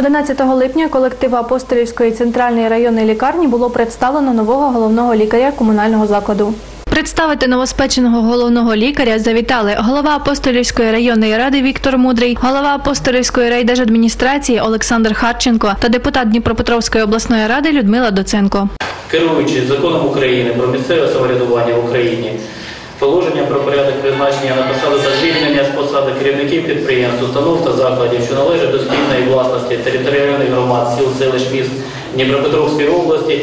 11 липня колективу Апостолівської центральної районної лікарні було представлено нового головного лікаря комунального закладу. Представити новоспеченого головного лікаря завітали голова Апостолівської районної ради Віктор Мудрий, голова Апостолівської райдержадміністрації Олександр Харченко та депутат Дніпропетровської обласної ради Людмила Доценко. керуючись законом України про місцеве самоврядування в Україні, положення про порядок призначення на посаду та звільнення з посади керівників підприємств, установ та закладів, що належать до спільної власності територіальних громад сіл, селищ, міст Дніпропетровської області,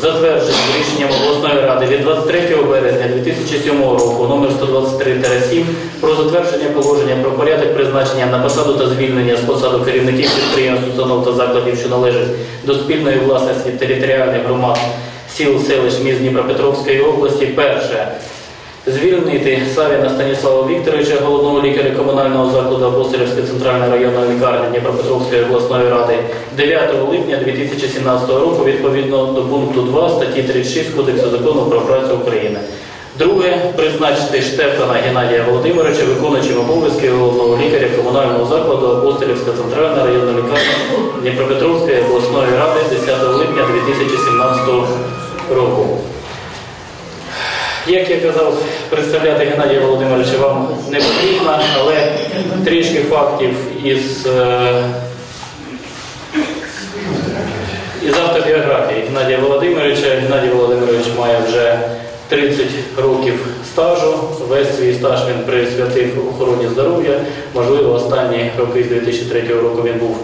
затверджені рішенням обласної ради від 23 березня 2007 року номер 123-7 про затвердження положення про порядок призначення на посаду та звільнення з посаду керівників підприємств, установ та закладів, що належать до спільної власності територіальних громад сіл, селищ, міст Дніпропетровської області. Перше. Звільнити Савіна Станіслава Вікторовича, головного лікаря комунального закладу Апостолівської центральної районної лікарні Дніпропетровської обласної ради 9 липня 2017 року відповідно до пункту 2 статті 36 Кодексу закону про працю України. Друге, призначити Штефана Геннадія Володимировича виконуючим обов'язки головного лікаря комунального закладу Апостолівська центральна районна лікарня Дніпропетровської обласної ради 10 липня 2017 року. Як я казав, представляти Геннадія Володимировича вам не потрібно, але трішки фактів із, е, із автобіографії Геннадія Володимировича. Геннадій Володимирович має вже 30 років стажу. Весь свій стаж він присвятив охороні здоров'я. Можливо, останні роки з 2003 року він був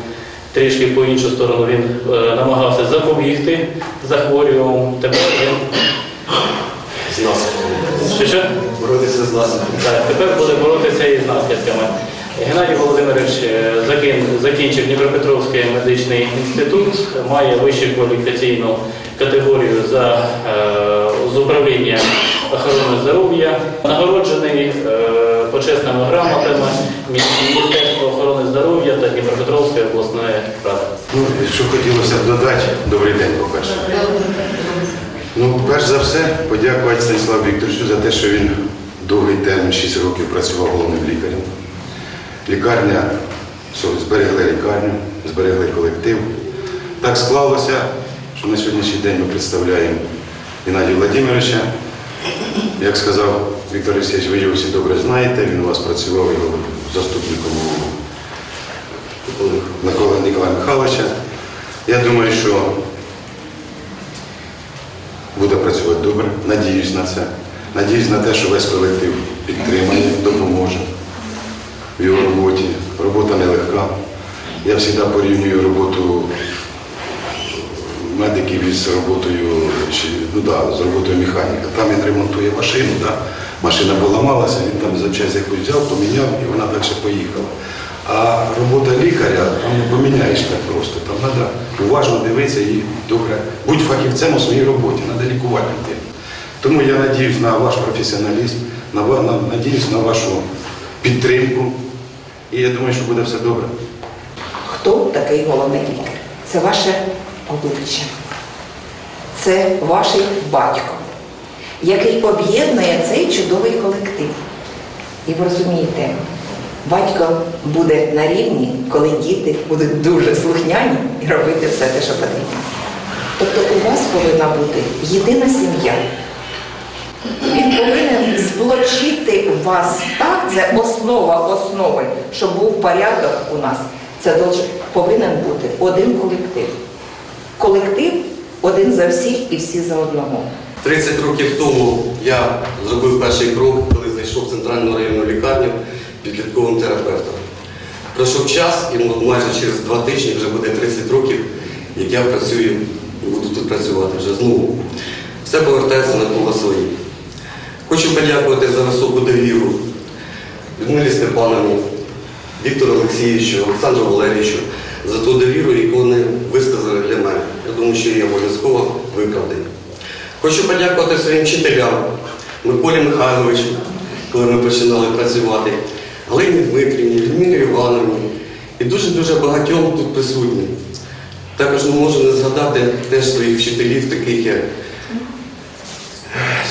трішки по іншу сторону. Він е, намагався запобігти захворюванням. Тепер він. Що що? Боротися з наслідками. Так, тепер буде боротися із наслідками. Геннадій Володимирович е, закінчив Дніпропетровський медичний інститут, має вищу кваліфікаційну категорію за, е, з управління охорони здоров'я, нагороджений е, почесними грамотами Міністерства охорони здоров'я та Дніпропетровської обласної ради. Ну, що хотілося б додати, добрий день, по-перше. Ну, перш за все, подякувати Станіславу Вікторовичу за те, що він довгий термін, 6 років працював головним лікарем. Лікарня, зберегли лікарню, зберегли колектив. Так склалося, що на сьогоднішній день ми представляємо Геннадія Владимировича. Як сказав Віктор Олексійович, ви його всі добре знаєте, він у вас працював його заступником Миколи Ніколая Михайловича. Я думаю, що буде працювати добре. Надіюсь на це. Надіюсь на те, що весь колектив підтримає, допоможе в його роботі. Робота нелегка. Я завжди порівнюю роботу медиків із роботою, ну, да, з роботою механіка. Там він ремонтує машину, да? машина поламалася, він там запчасть якусь взяв, поміняв і вона далі поїхала. А робота лікаря там не поміняєш так просто. Там треба уважно дивитися і добре. Будь фахівцем у своїй роботі, треба лікувати людей. Тому я надіюсь на ваш професіоналізм, на, на, надіюсь на вашу підтримку. І я думаю, що буде все добре. Хто такий головний лікар? Це ваше обличчя. Це ваш батько, який об'єднує цей чудовий колектив. І ви розумієте, батько буде на рівні, коли діти будуть дуже слухняні і робити все те, що потрібно. Тобто у вас повинна бути єдина сім'я. Він повинен зблочити вас так, це основа основи, щоб був порядок у нас. Це повинен бути один колектив. Колектив один за всіх і всі за одного. 30 років тому я зробив перший крок, коли зайшов в центральну районну лікарню підлітковим терапевтом. Пройшов час, і майже через два тижні вже буде 30 років, як я працюю і буду тут працювати вже знову. Все повертається на коло свої. Хочу подякувати за високу довіру Людмилі Степановні, Віктору Олексійовичу, Олександру Валерійовичу за ту довіру, яку вони висказали для мене. Я думаю, що я обов'язково виправдаю. Хочу подякувати своїм вчителям, Миколі Михайловичу, коли ми починали працювати, Галині Дмитрівні, Людмилі Івановні і дуже-дуже багатьом тут присутнім. Також не можу не згадати теж своїх вчителів, таких як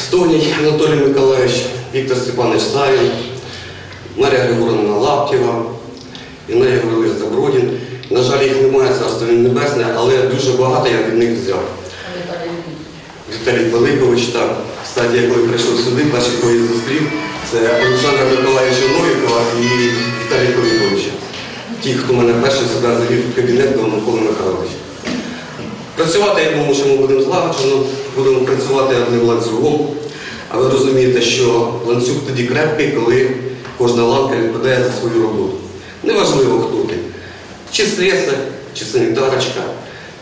Стоній Анатолій Миколаївич, Віктор Степанович Савін, Марія Григорівна Лаптєва, Геннадій Гаврилович Забродін На жаль, їх немає, царство небесне, але дуже багато я від них взяв. Віталій Великович там. Кстати, я прийшов сюди, перший, кого я зустрів, це Олександра Миколаївича Новікова і Віталій Великовича. Ті, хто мене перший сюди завів в кабінет до Миколи Михайловича. Працювати, я думаю, що ми будемо злагоджено, будемо працювати одним ланцюгом. А ви розумієте, що ланцюг тоді крепкий, коли кожна ланка відповідає за свою роботу. Неважливо, хто ти. Чи слесар, чи санітарочка,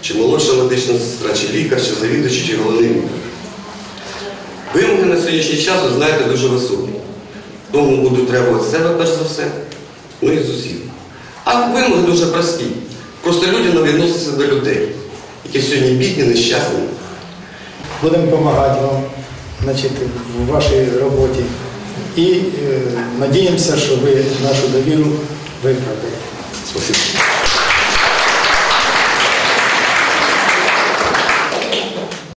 чи молодша медична сестра, чи лікар, чи завідувачі, чи головний лікар. Вимоги на сьогоднішній час, ви знаєте, дуже високі. Тому буду требувати себе перш за все, ну і з усіх. А вимоги дуже прості. Просто людяно відноситися до людей, які сьогодні бідні, нещасні. Будемо допомагати вам значить, в вашій роботі. І е, надіємося, що ви нашу довіру виправдаєте. Спасибо.